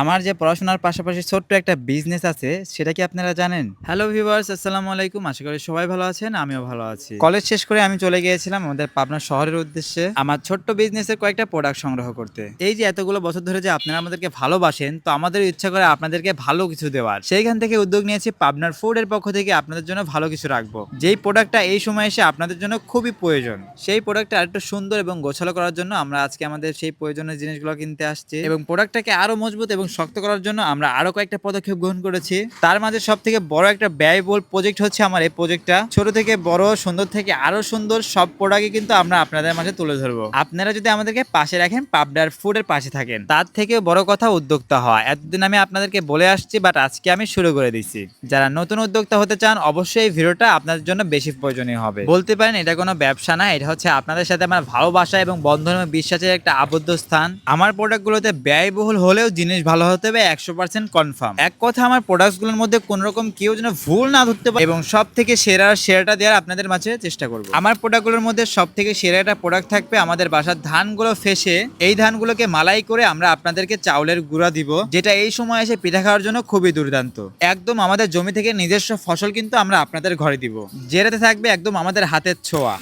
আমার যে পড়াশোনার পাশাপাশি ছোট্ট একটা বিজনেস আছে সেটা কি আপনারা জানেন? হ্যালো ভিউয়ার্স আসসালামু আলাইকুম। আশা করি সবাই ভালো আছেন আমিও ভালো আছি। কলেজ শেষ করে আমি চলে গিয়েছিলাম আমাদের পাবনা শহরের উদ্দেশ্যে। আমার ছোট্ট বিজনেসের কয়েকটা প্রোডাক্ট সংগ্রহ করতে। এই যে এতগুলো বছর ধরে যে আপনারা আমাদেরকে ভালোবাসেন তো আমাদের ইচ্ছা করে আপনাদেরকে ভালো কিছু দেওয়ার। সেইখান থেকে উদ্যোগ নিয়েছি পাবনার ফুডের পক্ষ থেকে আপনাদের জন্য ভালো কিছু রাখব। যেই প্রোডাক্টটা এই সময় এসে আপনাদের জন্য খুবই প্রয়োজন সেই প্রোডাক্টটা আরেকটু সুন্দর এবং গোছালো করার জন্য আমরা আজকে আমাদের সেই প্রয়োজনীয় জিনিসগুলো কিনতে আসছি। এবং প্রোডাক্টটাকে আরও মজবুত এবং শক্ত করার জন্য আমরা আরও কয়েকটা পদক্ষেপ গ্রহণ করেছি। তার মাঝে সব থেকে বড় একটা ব্যয়বহুল প্রজেক্ট হচ্ছে আমার এই প্রজেক্টটা ছোট থেকে বড়, সুন্দর থেকে আরও সুন্দর সব প্রোডাক্টই কিন্তু আমরা আপনাদের মাঝে তুলে ধরবো। আপনারা যদি আমাদেরকে পাশে রাখেন পাবডার ফুডের পাশে থাকেন। তার থেকে বড় কথা উদ্যোক্তা হওয়া। এতদিন আমি আপনাদেরকে বলে আসছি বাট আজকে আমি শুরু করে দিচ্ছি। যারা নতুন উদ্যোক্তা হতে চান, অবশ্যই এই ভিডিওটা আপনাদের জন্য বেশি প্রয়োজনীয় হবে। বলতে পারেন, এটা কোনো ব্যবসা না, এটা হচ্ছে আপনাদের সাথে আমার ভালোবাসা এবং বন্ধন এবং বিশ্বাসের একটা আবদ্ধ স্থান। আমার প্রোডাক্টগুলোতে ব্যয়বহুল হলেও জিনিস ভালো হতে হবে, একশো পার্সেন্ট কনফার্ম এক কথা, আমার প্রোডাক্টগুলোর মধ্যে কোন রকম কেউ যেন ভুল না ধরতে পারে এবং সব থেকে সেরা সেরাটা দেওয়ার আপনাদের মাঝে চেষ্টা করব। আমার প্রোডাক্টগুলোর মধ্যে সব থেকে সেরা একটা প্রোডাক্ট থাকবে আমাদের বাসার ধানগুলো ফেসে। এই ধানগুলোকে মালাই করে আমরা আপনাদেরকে চাউলের গুঁড়া দিব, যেটা এই সময় এসে পিঠা খাওয়ার জন্য খুবই দুর্দান্ত। একদম আমাদের জমি থেকে নিজস্ব ফসল কিন্তু আমরা আপনাদের ঘরে দিব। যেটাতে থাকবে একদম আমাদের হাতের ছোঁয়া।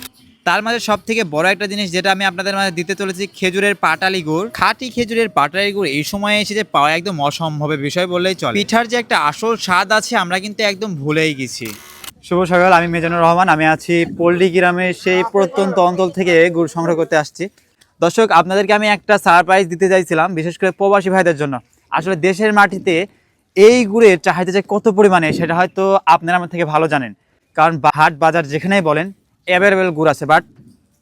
তার মাঝে সব থেকে বড় একটা জিনিস যেটা আমি আপনাদের মাঝে দিতে চলেছি, খেজুরের পাটালি গুড়। খাঁটি খেজুরের পাটালি গুড় এই সময়ে এসে যে পাওয়া একদম অসম্ভবের বিষয় বললেই চলে। পিঠার যে একটা আসল স্বাদ আছে, আমরা কিন্তু একদম ভুলেই গেছি। শুভ সকাল, আমি মেজানুর রহমান, আমি আছি পল্লী গ্রামের সেই প্রত্যন্ত অঞ্চল থেকে গুড় সংগ্রহ করতে আসছি। দর্শক, আপনাদেরকে আমি একটা সারপ্রাইজ দিতে চাইছিলাম, বিশেষ করে প্রবাসী ভাইদের জন্য। আসলে দেশের মাটিতে এই গুড়ের চাহিদা যে কত পরিমাণে, সেটা হয়তো আপনারা আমার থেকে ভালো জানেন। কারণ হাট বাজার যেখানেই বলেন অ্যাভেলেবেল গুড় আছে বাট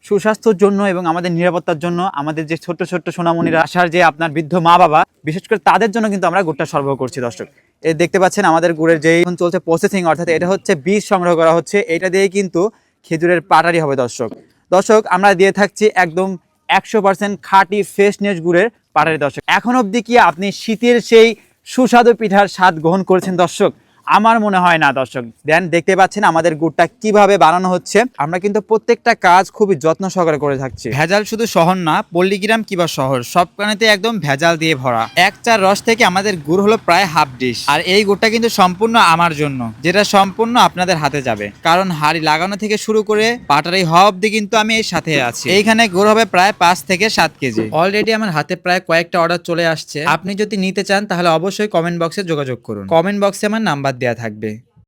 সুস্বাস্থ্যের জন্য এবং আমাদের নিরাপত্তার জন্য আমাদের যে ছোট্ট ছোট্ট সোনামণিরা আসার যে আপনার বৃদ্ধ মা বাবা, বিশেষ করে তাদের জন্য কিন্তু আমরা গুড়টা সরবরাহ করছি, দর্শক। এই দেখতে পাচ্ছেন আমাদের গুড়ের যেই চলছে প্রসেসিং অর্থাৎ এটা হচ্ছে বীজ সংগ্রহ করা হচ্ছে, এটা দিয়ে কিন্তু খেজুরের পাটারি হবে, দর্শক। দর্শক, আমরা দিয়ে থাকছি একদম একশো পার্সেন্ট খাঁটি ফ্রেশনেস গুড়ের পাটারি, দর্শক। এখন অবধি কি আপনি শীতের সেই সুস্বাদু পিঠার স্বাদ গ্রহণ করেছেন, দর্শক? আমার মনে হয় না দর্শক। দেন দেখতে পাচ্ছেন আমাদের গুড়টা কীভাবে বানানো হচ্ছে। আমরা কিন্তু প্রত্যেকটা কাজ খুবই যত্ন সহকারে করে থাকছি। ভেজাল শুধু শহর না পল্লীগ্রাম কিংবা শহর সব কানেতে একদম ভেজাল দিয়ে ভরা। এক চার রস থেকে আমাদের গুড় হলো প্রায় হাফ ডিশ। আর এই গুড়টা কিন্তু সম্পূর্ণ আমার জন্য যেটা সম্পূর্ণ আপনাদের হাতে যাবে। কারণ হাড়ি লাগানো থেকে শুরু করে পাটারি হওয়া অব্দি কিন্তু আমি এর সাথে আছি। এইখানে গুড় হবে প্রায় পাঁচ থেকে সাত কেজি। অলরেডি আমার হাতে প্রায় কয়েকটা অর্ডার চলে আসছে। আপনি যদি নিতে চান তাহলে অবশ্যই কমেন্ট বক্সে যোগাযোগ করুন। কমেন্ট বক্সে আমার নাম্বার দেওয়া থাকবে।